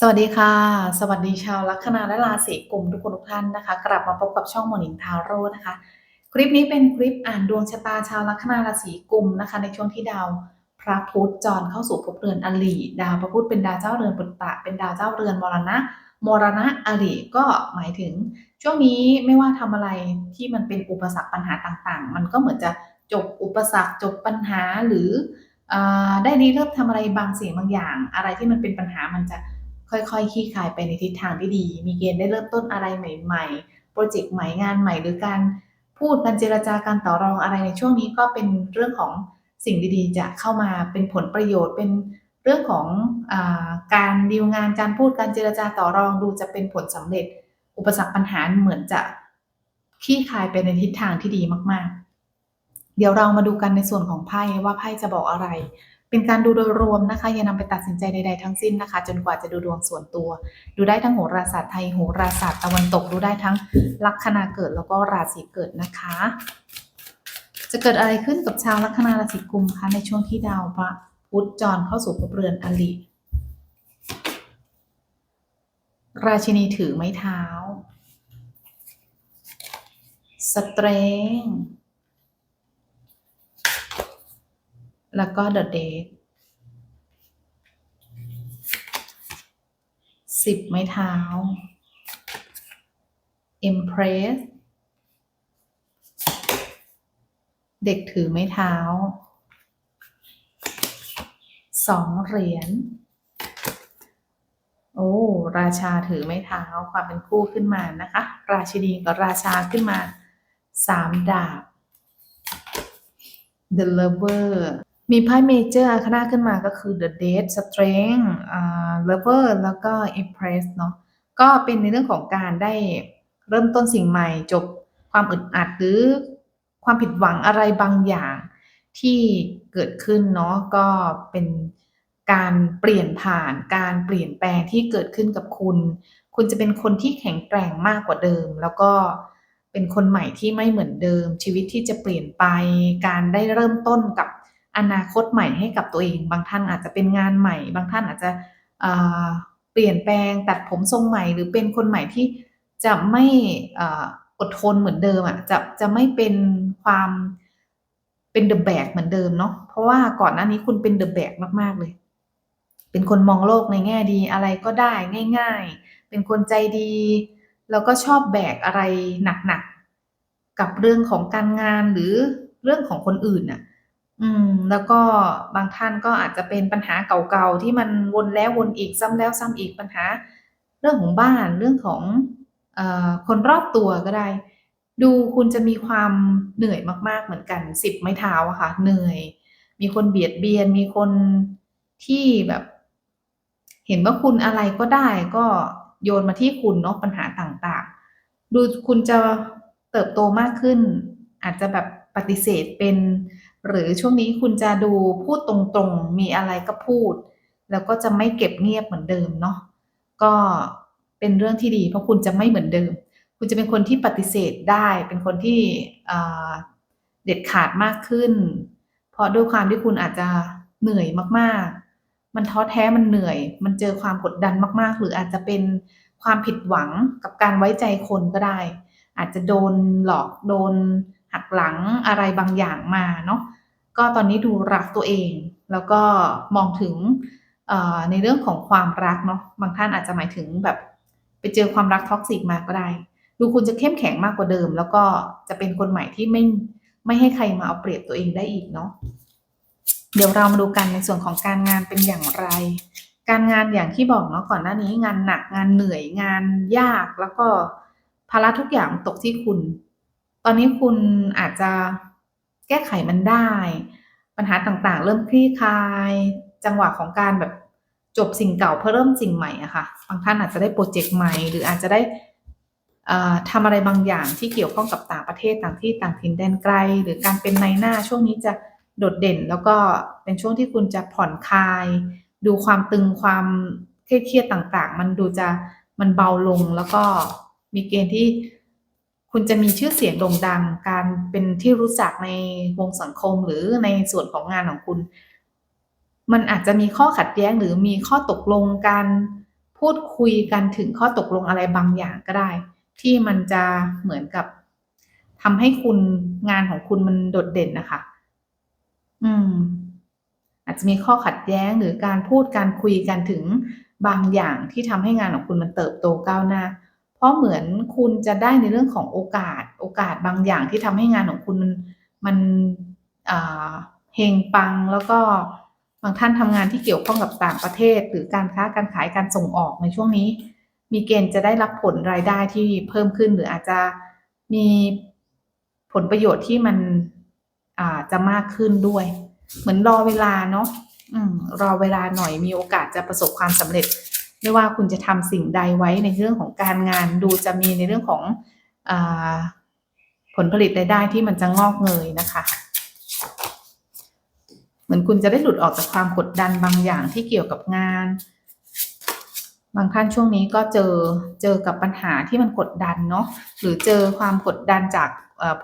สวัสดีค่ะ สวัสดีชาวลัคนาและราศีกุมทุกคนทุกท่านนะคะ กลับมาพบกับช่องหมอนิงทาโร่นะคะ คลิปนี้เป็นคลิปอ่านดวงชะตาชาวลัคนาราศีกุมนะคะ ในช่วงที่ดาวพระพุธจรเข้าสู่ภพเรือนอลีดาวพระพุธเป็นดาวเจ้าเรือนปุตตะ เป็นดาวเจ้าเรือนมรณะมรณะอลีก็หมายถึง ช่วงนี้ไม่ว่าทำอะไรที่มันเป็นอุปสรรคปัญหาต่างๆ มันก็เหมือนจะจบอุปสรรคจบปัญหาหรืออได้ริเริ่มทำอะไรบางสิ่งบางอย่าง อะไรที่มันเป็นปัญหามันจะ ค่อยๆคลี่คลายไปในทิศทางที่ดี มีเกณฑ์ได้เริ่มต้นอะไรใหม่ๆ โปรเจกต์ใหม่งานใหม่หรือการพูดการเจรจาการต่อรองอะไรในช่วงนี้ก็เป็นเรื่องของสิ่งดีๆ จะเข้ามาเป็นผลประโยชน์เป็นเรื่องของอการดีลงานการพูดการเจรจาต่อรองดูจะเป็นผลสำเร็จ อุปสรรคปัญหาเหมือนจะคลี่คลายไปในทิศทางที่ดีมากๆ เดี๋ยวเรามาดูกันในส่วนของไพ่ว่าไพ่จะบอกอะไร เป็นการดูโดยรวมนะคะ อย่านำไปตัดสินใจใด ๆ ทั้งสิ้นนะคะ จนกว่าจะดูดวงส่วนตัว ดูได้ทั้งโหราศาสตร์ไทยโหราศาสตร์ตะวันตกดูได้ทั้งลัคนาเกิดแล้วก็ราศีเกิดนะคะ จะเกิดอะไรขึ้นกับชาวลัคนาราศีกุมคะในช่วงที่ดาวพระพุธจรเข้าสู่ภพเรือนอลิราชินีถือไม้เท้า สเตรง แล้วก็ The Date สิบไม้เท้า Impress เด็กถือไม้เท้า สองเหรียญ โอ้ ราชาถือไม้เท้า ความเป็นคู่ขึ้นมานะคะ ราชินีกับราชาขึ้นมา สามดาบ The Lover มีไพ่เมเจอร์อาคนาขึ้นมาก็คือ The Dead Strength Lover แล้วก็ Impress เนาะก็เป็นในเรื่องของการได้เริ่มต้นสิ่งใหม่ จบความอึดอัดหรือความผิดหวังอะไรบางอย่างที่เกิดขึ้นเนาะก็เป็นการเปลี่ยนผ่านการเปลี่ยนแปลงที่เกิดขึ้นกับคุณ คุณจะเป็นคนที่แข็งแกร่งมากกว่าเดิม แล้วก็เป็นคนใหม่ที่ไม่เหมือนเดิม ชีวิตที่จะเปลี่ยนไป การได้เริ่มต้นกับ อนาคตใหม่ให้กับตัวเอง บางท่านอาจจะเป็นงานใหม่ บางท่านอาจจะเปลี่ยนแปลงตัดผมทรงใหม่ หรือเป็นคนใหม่ที่จะไม่อดทนเหมือนเดิมอะจะจะไม่เป็นความเป็นเดอะแบกเหมือนเดิมเนาะเพราะว่าก่อนหน้านี้คุณเป็นเดอะแบกมากๆเลย เป็นคนมองโลกในแง่ดีอะไรก็ได้ง่าย ๆ เป็นคนใจดี แล้วก็ชอบแบกอะไรหนักๆกับเรื่องของการงานหรือเรื่องของคนอื่นน่ะ อืม แล้วก็บางท่านก็อาจจะเป็นปัญหาเก่าๆ ที่มันวนแล้ววนอีกซ้ำแล้วซ้ำอีกปัญหา เรื่องของบ้านเรื่องของเอ่อคนรอบตัวก็ได้ ดูคุณจะมีความเหนื่อยมากๆเหมือนกันสิบไม้เท้าอะค่ะ เหนื่อย มีคนเบียดเบียน มีคนที่แบบ เห็นว่าคุณอะไรก็ได้ ก็โยนมาที่คุณเนาะปัญหาต่างๆ ดูคุณจะเติบโตมากขึ้น อาจจะแบบ ปฏิเสธเป็น หรือช่วงนี้คุณจะดูพูดตรงๆ มีอะไรก็พูด แล้วก็จะไม่เก็บเงียบเหมือนเดิมเนาะก็เป็นเรื่องที่ดี เพราะคุณจะไม่เหมือนเดิม คุณจะเป็นคนที่ปฏิเสธได้ เป็นคนที่เด็ดขาดมากขึ้น เพราะด้วยความที่คุณอาจจะเหนื่อยมากๆ มันท้อแท้มันเหนื่อย มันเจอความกดดันมากๆ หรืออาจจะเป็นความผิดหวังกับการไว้ใจคนก็ได้ อาจจะโดนหลอกโดน หักหลังอะไรบางอย่างมาเนาะก็ตอนนี้ดูรักตัวเอง แล้วก็มองถึงในเรื่องของความรักเนาะบางท่านอาจจะหมายถึงแบบไปเจอความรักท็อกซิกมาก็ได้ ดูคุณจะเข้มแข็งมากกว่าเดิม แล้วก็จะเป็นคนใหม่ที่ไม่ไม่ให้ใครมาเอาเปรียบตัวเองได้อีกเนาะเดี๋ยวเรามาดูกันในส่วนของการงานเป็นอย่างไร การงานอย่างที่บอกเนาะก่อนหน้านี้งานหนักงานเหนื่อยงานยาก แล้วก็ภาระทุกอย่างตกที่คุณ ตอนนี้คุณอาจจะแก้ไขมันได้ ปัญหาต่างๆ เริ่มคลี่คลาย จังหวะของการแบบจบสิ่งเก่าเพื่อเริ่มสิ่งใหม่อะค่ะบางท่านอาจจะได้โปรเจกต์ใหม่ หรืออาจจะได้ทำอะไรบางอย่างที่เกี่ยวข้องกับต่างประเทศต่างที่ต่างถิ่นแดนไกล หรือการเป็นในหน้าช่วงนี้จะโดดเด่น แล้วก็เป็นช่วงที่คุณจะผ่อนคลาย ดูความตึงความเครียดต่างๆ มันดูจะมันเบาลงแล้วก็มีเกณฑ์ที่ คุณจะมีชื่อเสียงโด่งดัง การเป็นที่รู้จักในวงสังคมหรือในส่วนของงานของคุณ มันอาจจะมีข้อขัดแย้งหรือมีข้อตกลงการพูดคุยกันถึงข้อตกลงอะไรบางอย่างก็ได้ ที่มันจะเหมือนกับทำให้คุณงานของคุณมันโดดเด่นนะคะ อืม อาจจะมีข้อขัดแย้งหรือการพูดการคุยกันถึงบางอย่างที่ทำให้งานของคุณมันเติบโตก้าวหน้า ราะเหมือนคุณจะได้ในเรื่องของโอกาส โอกาสบางอย่างที่ทำให้งานของคุณมันมันเฮงปังแล้วก็บางท่านทำงานที่เกี่ยวข้องกับต่างประเทศ หรือการค้าการขายการส่งออกในช่วงนี้ มีเกณฑ์จะได้รับผลรายได้ที่เพิ่มขึ้น หรืออาจจะมีผลประโยชน์ที่มันอาจะมากขึ้นด้วย เหมือนรอเวลาเนาะอืมรอเวลาหน่อยมีโอกาสจะประสบความสำเร็จ ไม่ว่าคุณจะทำสิ่งใดไว้ในเรื่องของการงานดูจะมีในเรื่องของอผลผลิตรายได้ที่มันจะงอกเงยนะคะ เหมือนคุณจะได้หลุดออกจากความกดดันบางอย่างที่เกี่ยวกับงาน บางท่านช่วงนี้ก็เจอเจอกับปัญหาที่มันกดดันเนาะหรือเจอความกดดันจาก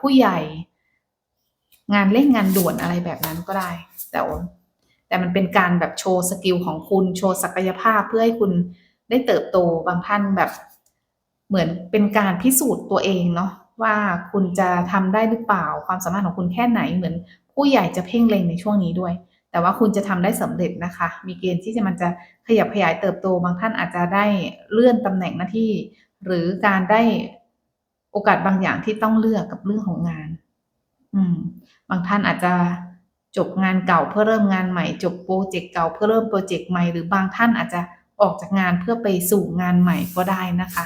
ผู้ใหญ่ งานเร่งงานด่วนอะไรแบบนั้นก็ได้ แต่ แต่มันเป็นการแบบโชว์สกิลของคุณโชว์ศักยภาพเพื่อให้คุณได้เติบโตบางท่านแบบเหมือนเป็นการพิสูจน์ตัวเองเนาะว่าคุณจะทำได้หรือเปล่าความสามารถของคุณแค่ไหนเหมือน ผู้ใหญ่จะเพ่งเล็งในช่วงนี้ด้วย แต่ว่าคุณจะทำได้สำเร็จนะคะ มีเกณฑ์ที่จะมันจะขยับขยายเติบโต บางท่านอาจจะได้เลื่อนตำแหน่งหน้าที่ หรือการได้โอกาสบางอย่างที่ต้องเลือกกับเรื่องของงาน อืม บางท่านอาจจะ จบงานเก่าเพื่อเริ่มงานใหม่ จบโปรเจกต์เก่าเพื่อเริ่มโปรเจกต์ใหม่หรือบางท่านอาจจะออกจากงานเพื่อไปสู่งานใหม่ก็ได้นะคะ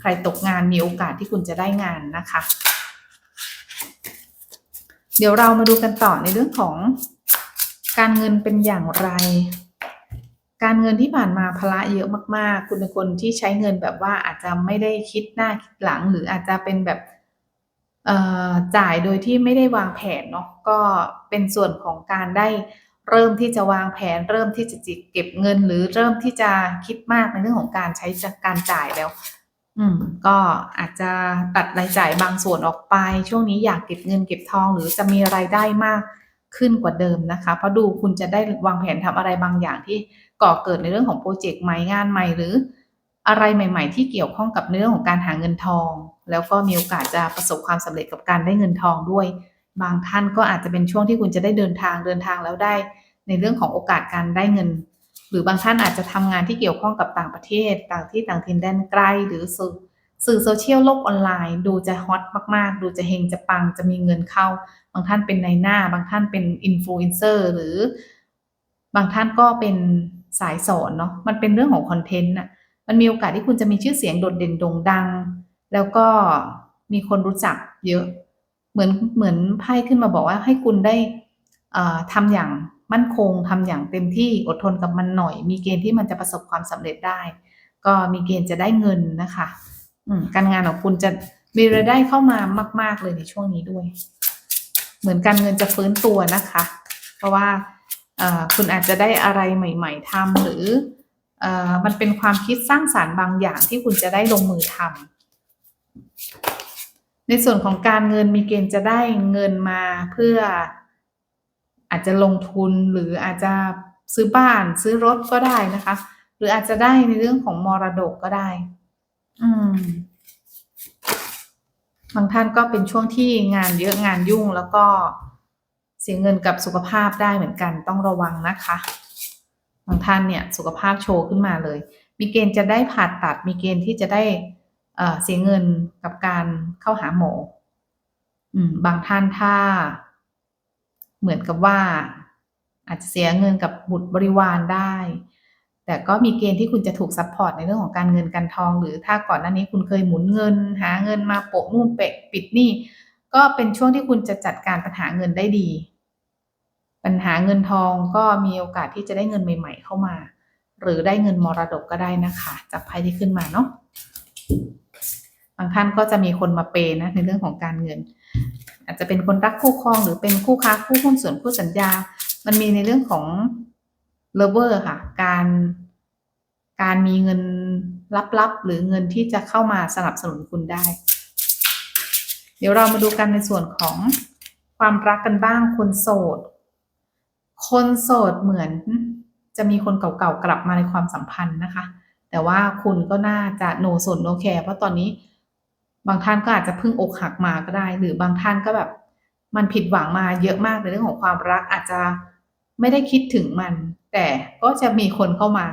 ใครตกงานมีโอกาสที่คุณจะได้งานนะคะ เดี๋ยวเรามาดูกันต่อในเรื่องของการเงินเป็นอย่างไร การเงินที่ผ่านมาภาระเยอะมาก ๆ คุณเป็นคนที่ใช้เงินแบบว่าอาจจะไม่ได้คิดหน้าคิดหลังหรืออาจจะเป็นแบบ จ่ายโดยที่ไม่ได้วางแผนเนาะก็เป็นส่วนของการได้เริ่มที่จะวางแผน เริ่มที่จะจิเก็บเงิน หรือเริ่มที่จะคิดมากในเรื่องของการใช้จากการจ่ายแล้ว อืม ก็อาจจะตัดรายจ่ายบางส่วนออกไป ช่วงนี้อยากเก็บเงินเก็บทอง หรือจะมีรายได้มากขึ้นกว่าเดิมนะคะ เพราะดูคุณจะได้วางแผนทำอะไรบางอย่างที่ก่อเกิดในเรื่องของโปรเจกต์ใหม่งานใหม่หรือ อะไรใหม่ ๆ ที่เกี่ยวข้องกับเรื่อของการหาเงินทอง แล้วก็มีโอกาสจะประสบความสำเร็จกับการได้เงินทองด้วย บางท่านก็อาจจะเป็นช่วงที่คุณจะได้เดินทางเดินทางแล้วได้ ในเรื่องของโอกาสการได้เงิน หรือบางท่านอาจจะทำงานที่เกี่ยวข้องกับต่างประเทศ ต่างที่ต่างถิ่นแดนไกลหรือสื่อสื่อโซเชียลโลกออนไลน์ ดูจะฮอตมากๆ ดูจะเฮงจะปังจะมีเงินเข้า บางท่านเป็นในหน้า บางท่านเป็นอินฟลูเอนเซอร์หรือบางท่านก็เป็นสายสอนเนาะมันเป็นเรื่องของคอนเทนต์น่ะ มันมีโอกาสที่คุณจะมีชื่อเสียงโดดเด่นโด่งดัง แล้วก็มีคนรู้จักเยอะ เหมือนเหมือนไพ่ขึ้นมาบอกว่าให้คุณได้อ่าทำอย่างมั่นคงทำอย่างเต็มที่อดทนกับมันหน่อย มีเกณฑ์ที่มันจะประสบความสำเร็จได้ ก็มีเกณฑ์จะได้เงินนะคะการงานของคุณจะมีรายได้เข้ามามาก ๆเลยในช่วงนี้ด้วย เหมือนการเงินจะฟื้นตัวนะคะ เพราะว่าคุณอาจจะได้อะไรใหม่ ๆทำหรือ มันเป็นความคิดสร้างสารรค์บางอย่างที่คุณจะได้ลงมือทำในส่วนของการเงินมีเกณฑ์จะได้เงินมาเพื่ออาจจะลงทุนหรืออาจจะซื้อบ้านซื้อรถก็ได้นะคะ หรืออาจจะได้ในเรื่องของมรดกก็ได้ อืมบางท่านก็เป็นช่วงที่งานเยอะงานยุ่งแล้วก็เสียเงินกับสุขภาพได้เหมือนกันต้องระวังนะคะ บางท่านเนี่ยสุขภาพโชว์ขึ้นมาเลย มีเกณฑ์จะได้ผ่าตัด มีเกณฑ์ที่จะได้เสียเงินกับการเข้าหาหมออืมบางท่านถ้า เหมือนกับว่า อาจจะเสียเงินกับบุตรบริวารได้ แต่ก็มีเกณฑ์ที่คุณจะถูกซัพพอร์ตในเรื่องของการเงินการทอง หรือถ้าก่อนหน้านี้คุณเคยหมุนเงิน หาเงินมาโปะนู่นเปะปิดนี้ก็เป็นช่วงที่คุณจะจัดการปัญหาเงินได้ดี ปัญหาเงินทองก็มีโอกาสที่จะได้เงินใหม่ ๆ เข้ามา หรือได้เงินมรดกก็ได้นะคะจากไพ่ที่ขึ้นมาเนาะบางท่านก็จะมีคนมาเปย์นะ ในเรื่องของการเงิน อาจจะเป็นคนรักคู่ครองหรือเป็นคู่ค้าคู่หุ้นส่วนคู่สัญญา มันมีในเรื่องของเลเวอร์ค่ะ การการมีเงินลับๆ หรือเงินที่จะเข้ามาสนับสนุนคุณได้ เดี๋ยวเรามาดูกันในส่วนของความรักกันบ้างคนโสด คนโสดเหมือนจะมีคนเก่าๆกลับมาในความสัมพันธ์นะคะ แต่ว่าคุณก็น่าจะโนสนโนแคร์เพราะตอนนี้ บางท่านก็อาจจะเพิ่งอกหักมาก็ได้ หรือบางท่านก็แบบ มันผิดหวังมาเยอะมากในเรื่องของความรักอาจจะไม่ได้คิดถึงมัน แต่ก็จะมีคนเข้ามา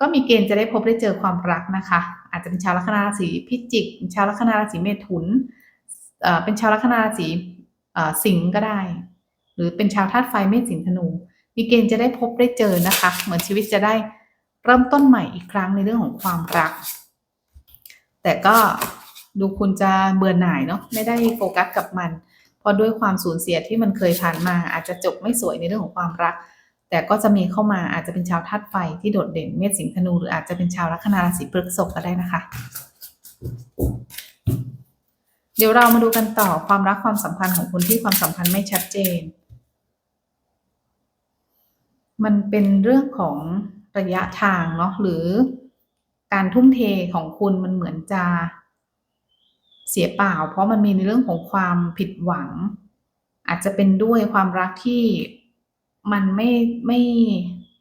ก็มีเกณฑ์จะได้พบได้เจอความรักนะคะ อาจจะเป็นชาวลัคนาราศีพิจิก ชาวลัคนาราศีเมถุนเอ่อเป็นชาวลัคนาราศีสิงห์ก็ได้ หรือเป็นชาวธาตุไฟเมษสิงห์ธนู มีเกณฑ์จะได้พบได้เจอนะคะ เหมือนชีวิตจะได้เริ่มต้นใหม่อีกครั้งในเรื่องของความรัก แต่ก็ดูคุณจะเบื่อหน่ายเนาะไม่ได้โฟกัสกับมันเพราะด้วยความสูญเสียที่มันเคยผ่านมาอาจจะจบไม่สวยในเรื่องของความรัก แต่ก็จะมีเข้ามาอาจจะเป็นชาวธาตุไฟที่โดดเด่นเมษสิงห์ธนู หรืออาจจะเป็นชาวลัคนาราศีพฤษภก็ได้นะคะ เดี๋ยวเรามาดูกันต่อความรักความสัมพันธ์ของคุณที่ความสัมพันธ์ไม่ชัดเจน มันเป็นเรื่องของระยะทางเนาะหรือการทุ่มเทของคุณมันเหมือนจะเสียเปล่า เพราะมันมีในเรื่องของความผิดหวัง อาจจะเป็นด้วยความรักที่มันไม่ไม่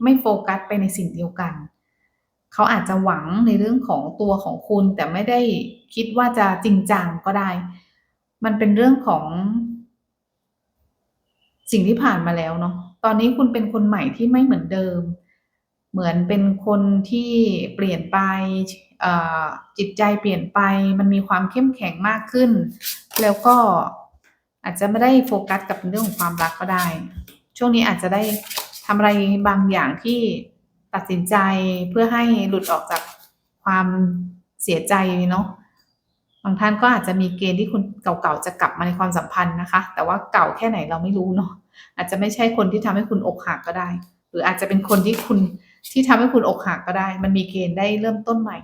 ไม่โฟกัสไปในสิ่งเดียวกัน เขาอาจจะหวังในเรื่องของตัวของคุณแต่ไม่ได้คิดว่าจะจริงจังก็ได้ มันเป็นเรื่องของ สิ่งที่ผ่านมาแล้วเนาะ ตอนนี้คุณเป็นคนใหม่ที่ไม่เหมือนเดิม เหมือนเป็นคนที่เปลี่ยนไปอ่อจิตใจเปลี่ยนไป มันมีความเข้มแข็งมากขึ้น แล้วก็อาจจะไม่ได้โฟกัสกับเรื่องของความรักก็ได้ ช่วงนี้อาจจะได้ทำอะไรบางอย่างที่ตัดสินใจเพื่อให้หลุดออกจากความเสียใจเนาะบางท่านก็อาจจะมีเกณฑ์ที่คุณเก่าๆจะกลับมาในความสัมพันธ์นะคะ แต่ว่าเก่าแค่ไหนเราไม่รู้เนาะ อาจจะไม่ใช่คนที่ทำให้คุณอกหักก็ได้ หรืออาจจะเป็นคนที่คุณที่ทำให้คุณอกหักก็ได้ มันมีเกณฑ์ได้เริ่มต้นใหม่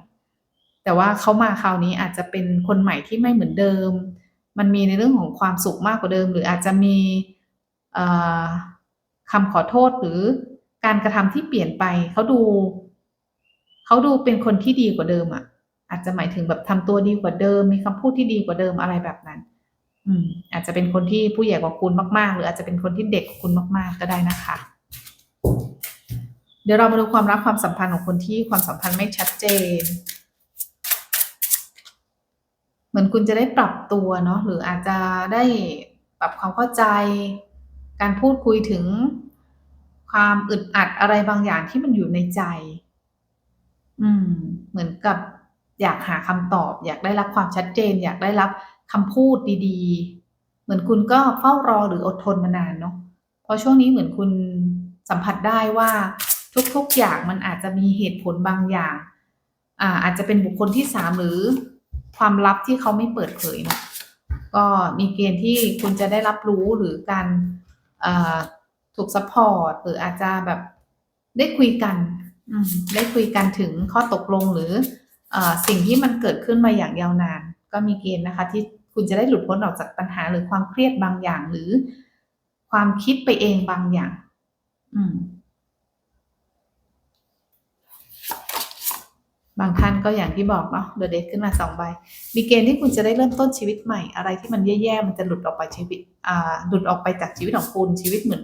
แต่ว่าเขามาคราวนี้อาจจะเป็นคนใหม่ที่ไม่เหมือนเดิม มันมีในเรื่องของความสุขมากกว่าเดิม หรืออาจจะมีเอ่อคำขอโทษหรือการกระทำที่เปลี่ยนไปเขาดูเขาดูเป็นคนที่ดีกว่าเดิมอะ อาจจะหมายถึงแบบทำตัวดีกว่าเดิม มีคำพูดที่ดีกว่าเดิมอะไรแบบนั้น อาจจะเป็นคนที่ผู้ใหญ่กว่าคุณมาก ๆ หรืออาจจะเป็นคนที่เด็กกว่าคุณมาก ๆ ก็ได้นะคะ เดี๋ยวเรามาดูความรักความสัมพันธ์ของคนที่ความสัมพันธ์ไม่ชัดเจน เหมือนคุณจะได้ปรับตัวเนาะหรืออาจจะได้ปรับความเข้าใจ การพูดคุยถึงความอึดอัดอะไรบางอย่างที่มันอยู่ในใจ อืม เหมือนกับอยากหาคำตอบ อยากได้รับความชัดเจน อยากได้รับ คำพูดดีๆ เหมือนคุณก็เฝ้ารอหรืออดทนมานานเนาะเพราะช่วงนี้เหมือนคุณสัมผัสได้ว่าทุกๆอย่างมันอาจจะมีเหตุผลบางอย่างอ่าอาจจะเป็นบุคคลที่สามหรือความลับที่เขาไม่เปิดเผยเนาะก็มีเกณฑ์ที่คุณจะได้รับรู้หรือการอ่อถูกซัพพอร์ตหรืออาจจะแบบได้คุยกันได้คุยกันถึงข้อตกลงหรืออ่อสิ่งที่มันเกิดขึ้นมาอย่างยาวนาน ก็มีเกณฑ์นะคะ ที่คุณจะได้หลุดพ้นออกจากปัญหาหรือความเครียดบางอย่าง หรือความคิดไปเองบางอย่าง อืม บางท่านก็อย่างที่บอกเนาะเดอะเดขึ้นมาสองใบ มีเกณฑ์ที่คุณจะได้เริ่มต้นชีวิตใหม่ อะไรที่มันแย่ๆมันจะหลุดออกไปชีวิต อ่า หลุดออกไปจากชีวิตของคุณชีวิตเหมือน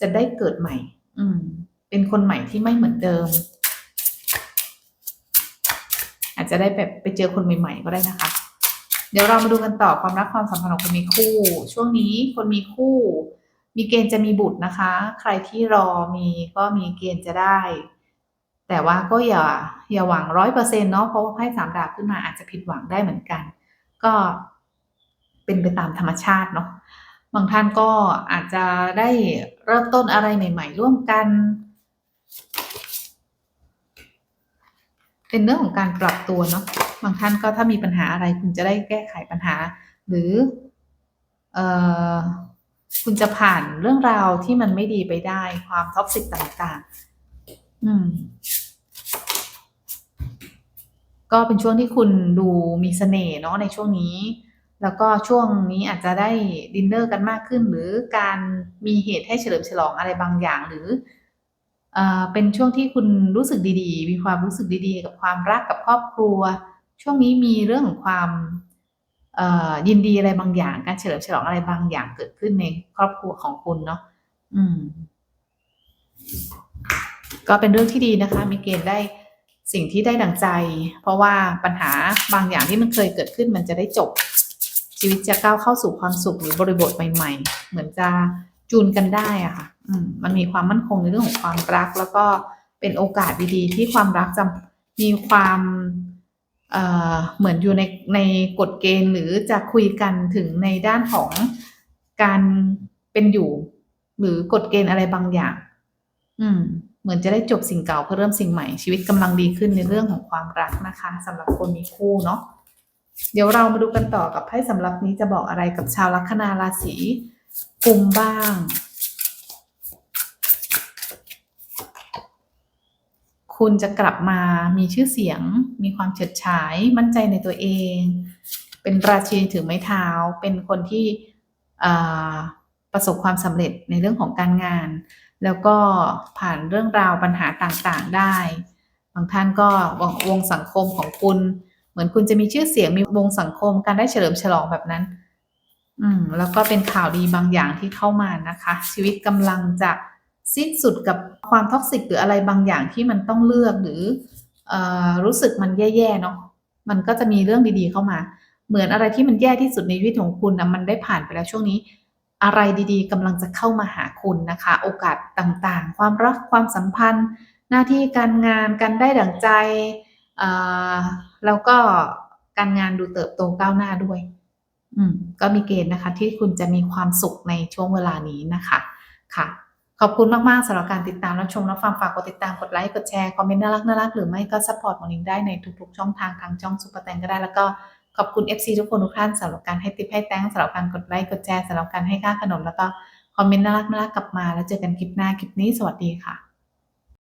จะได้เกิดใหม่ อืม เป็นคนใหม่ที่ไม่เหมือนเดิม อาจจะได้แบบไปเจอคนใหม่ ๆ ก็ได้นะคะ เดี๋ยวเรามาดูกันต่อความรักความสัมพันธ์ของคนมีคู่ ช่วงนี้คนมีคู่ มีเกณฑ์จะมีบุตรนะคะ ใครที่รอมีก็มีเกณฑ์จะได้ แต่ว่าก็อย่าอย่าหวังร้อยเปอร์เซ็นต์เนาะเพราะว่าไพ่สามดาบขึ้นมาอาจจะผิดหวังได้เหมือนกัน ก็เป็นไปตามธรรมชาติเนาะบางท่านก็อาจจะได้เริ่มต้นอะไรใหม่ ๆ ร่วมกัน เป็นเรื่องของการปรับตัวเนาะ บางท่านก็ถ้ามีปัญหาอะไรคุณจะได้แก้ไขปัญหา หรือเออคุณจะผ่านเรื่องราวที่มันไม่ดีไปได้ความท็อกซิกต่างๆ อืม ก็เป็นช่วงที่คุณดูมีเสน่ห์เนาะในช่วงนี้ แล้วก็ช่วงนี้อาจจะได้ดินเนอร์กันมากขึ้น หรือการมีเหตุให้เฉลิมฉลองอะไรบางอย่างหรือเอ่อเป็นช่วงที่คุณรู้สึกดีๆ มีความรู้สึกดีๆ กับความรักกับครอบครัว ช่วงนี้มีเรื่องของความยินดีอะไรบางอย่าง การเฉลิมฉลองอะไรบางอย่างเกิดขึ้นในครอบครัวของคุณเนาะอืม ก็เป็นเรื่องที่ดีนะคะ มีเกณฑ์ได้สิ่งที่ได้ดังใจ เพราะว่าปัญหาบางอย่างที่มันเคยเกิดขึ้นมันจะได้จบ ชีวิตจะก้าวเข้าสู่ความสุขหรือบริบทใหม่ ๆ เหมือนจะจูนกันได้อะค่ะ อืม มันมีความมั่นคงในเรื่องของความรัก แล้วก็เป็นโอกาสดีๆที่ความรักจะมีความ เหมือนอยู่ในในกฎเกณฑ์หรือจะคุยกันถึงในด้านของการเป็นอยู่ หรือกฎเกณฑ์อะไรบางอย่าง อืม เหมือนจะได้จบสิ่งเก่าเพื่อเริ่มสิ่งใหม่ชีวิตกำลังดีขึ้นในเรื่องของความรักนะคะสำหรับคนมีคู่เนาะเดี๋ยวเรามาดูกันต่อกับไพ่สำหรับนี้จะบอกอะไรกับชาวลัคนาราศีกุมบ้าง คุณจะกลับมามีชื่อเสียง มีความเฉิดฉาย มั่นใจในตัวเอง เป็นราชินีถือไม้เท้า เป็นคนที่ประสบความสำเร็จในเรื่องของการงาน แล้วก็ผ่านเรื่องราวปัญหาต่างๆได้ บางท่านก็วงวงสังคมของคุณ เหมือนคุณจะมีชื่อเสียงมีวงสังคมการได้เฉลิมฉลองแบบนั้น อืมแล้วก็เป็นข่าวดีบางอย่างที่เข้ามานะคะ ชีวิตกำลังจะ สิ้นสุดกับความท็อกซิกหรืออะไรบางอย่างที่มันต้องเลือกหรืออรู้สึกมันแย่ๆเนาะมันก็จะมีเรื่องดีๆเข้ามา เหมือนอะไรที่มันแย่ที่สุดในชีวิตของคุณนะมันได้ผ่านไปแล้วช่วงนี้ อะไรดีๆกำลังจะเข้ามาหาคุณนะคะ โอกาสต่างๆ ความรักความสัมพันธ์ หน้าที่การงานการได้ดั่งใจแล้วก็การงานดูเติบโตก้าวหน้าด้วย อืม ก็มีเกณฑ์นะคะ ที่คุณจะมีความสุขในช่วงเวลานี้นะคะ ค่ะ ขอบคุณมากๆสำหรับการติดตามรับชมรับฟังฝากกดติดตามกดไลค์กดแชร์คอมเมนต์น่ารักน่ารักหรือไม่ก็ซัพพอร์ตมอนิงได้ในทุกๆ ช่องทางทางช่องซุปเปอร์แตงก็ได้แล้วก็ขอบคุณ FC ทุกคนทุกท่านสำหรับการให้ติปให้แตงสำหรับการกดไลค์กดแชร์สำหรับการให้ค่าขนมแล้วก็คอมเมนต์น่ารักน่ารักกลับมา แล้วเจอกันคลิปหน้าคลิปนี้สวัสดีค่ะ